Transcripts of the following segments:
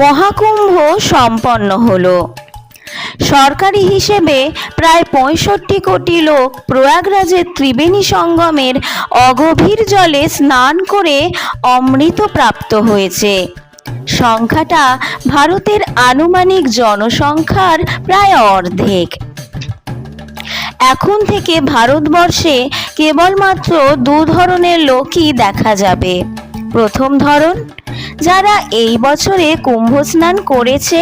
মহাকুম্ভ সম্পন্ন হলো। সরকারি হিসেবে প্রায় পঁয়ষট্টি কোটি লোক প্রয়াগরাজের ত্রিবেণী সঙ্গমের অগভীর জলে স্নান করে অমৃত প্রাপ্ত হয়েছে। সংখ্যাটা ভারতের আনুমানিক জনসংখ্যার প্রায় অর্ধেক। এখন থেকে ভারতবর্ষে কেবলমাত্র দু ধরনের লোকই দেখা যাবে। প্রথম ধরন, যারা এই বছরে কুম্ভ স্নান করেছে।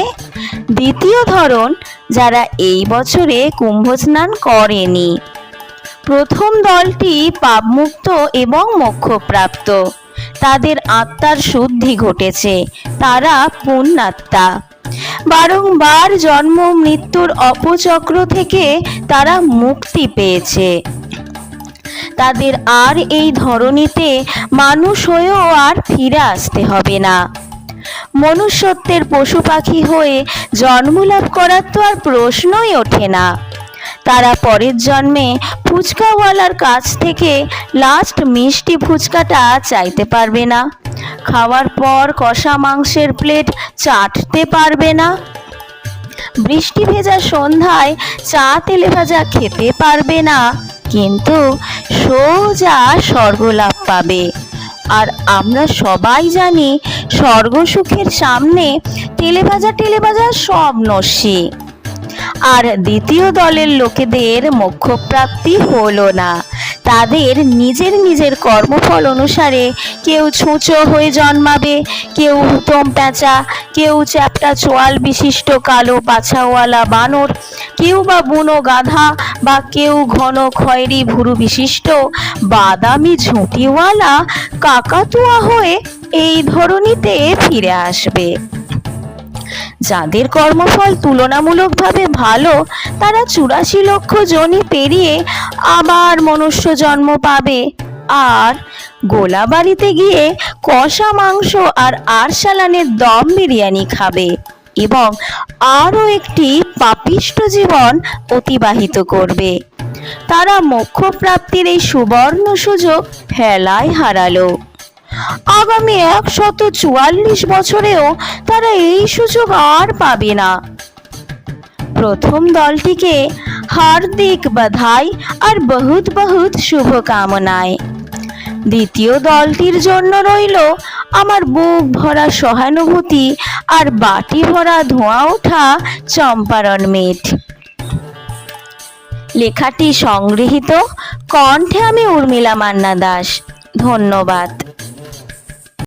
দ্বিতীয় ধরন, যারা এই বছরে কুম্ভ স্নান করেনি। প্রথম দলটি পাপমুক্ত এবং মোক্ষপ্রাপ্ত। তাদের আত্মার শুদ্ধি ঘটেছে, তারা পুণ্যাত্মা। বারংবার জন্ম মৃত্যুর অপচক্র থেকে তারা মুক্তি পেয়েছে। তাদের আর এই ধরনীতে মানুষ হয়েও আর ফিরে আসতে হবে না। মনুষ্যত্বের পশু পাখি হয়ে জন্মলাভ করার তো আর প্রশ্নই ওঠে না। তারা পরের জন্মে ফুচকাওয়ালার কাছ থেকে লাস্ট মিষ্টি ফুচকাটা চাইতে পারবে না। খাওয়ার পর কষা মাংসের প্লেট চাটতে পারবে না। বৃষ্টি ভেজা সন্ধ্যায় চা তেলে ভাজা খেতে পারবে না। কিন্তু সোজা স্বর্গলাভ পাবে। আর আমরা সবাই জানি স্বর্গসুখের সামনে টেলে ভাজা টেলে ভাজা সব নস্যি। আর দ্বিতীয় দলের লোকেদের মোক্ষপ্রাপ্তি হলো না। তাদের নিজের নিজের কর্মফল অনুসারে কেউ ছুঁচো হয়ে জন্মাবে, কেউ হুতম প্যাঁচা, কেউ চ্যাপটা চোয়াল বিশিষ্ট কালো পাছাওয়ালা বানর, কেউ বা বুনো গাধা বা কেউ ঘন খয়েরি ভুরু বিশিষ্ট বাদামি ঝুঁটিওয়ালা কাকাতুয়া হয়ে এই ধরনীতে ফিরে আসবে। যাদের কর্মফল তুলনামূলকভাবে ভালো, তারা চুরাশি লক্ষ জনই পেরিয়ে আবার মনুষ্য জন্ম পাবে। আর গোলাবাড়িতে গিয়ে কষা মাংস আর আরসালানের দম বিরিয়ানি খাবে এবং আরও একটি পাপিষ্ট জীবন অতিবাহিত করবে। তারা মোক্ষ প্রাপ্তির এই সুবর্ণ সুযোগ হেলায় হারালো। আগামী একশত চুয়াল্লিশ বছরেও তারা এই সুযোগ আর পাবে না। প্রথম দলটিকে হার্দিক বাধাই আর বহুত বহুত শুভকামনায়। দ্বিতীয় দলটির জন্য রইল আমার বুক ভরা সহানুভূতি আর বাটি ভরা ধোঁয়া ওঠা চম্পারণ মেট। লেখাটি সংগৃহীত, কণ্ঠে আমি উর্মিলা মান্না দাস। ধন্যবাদ।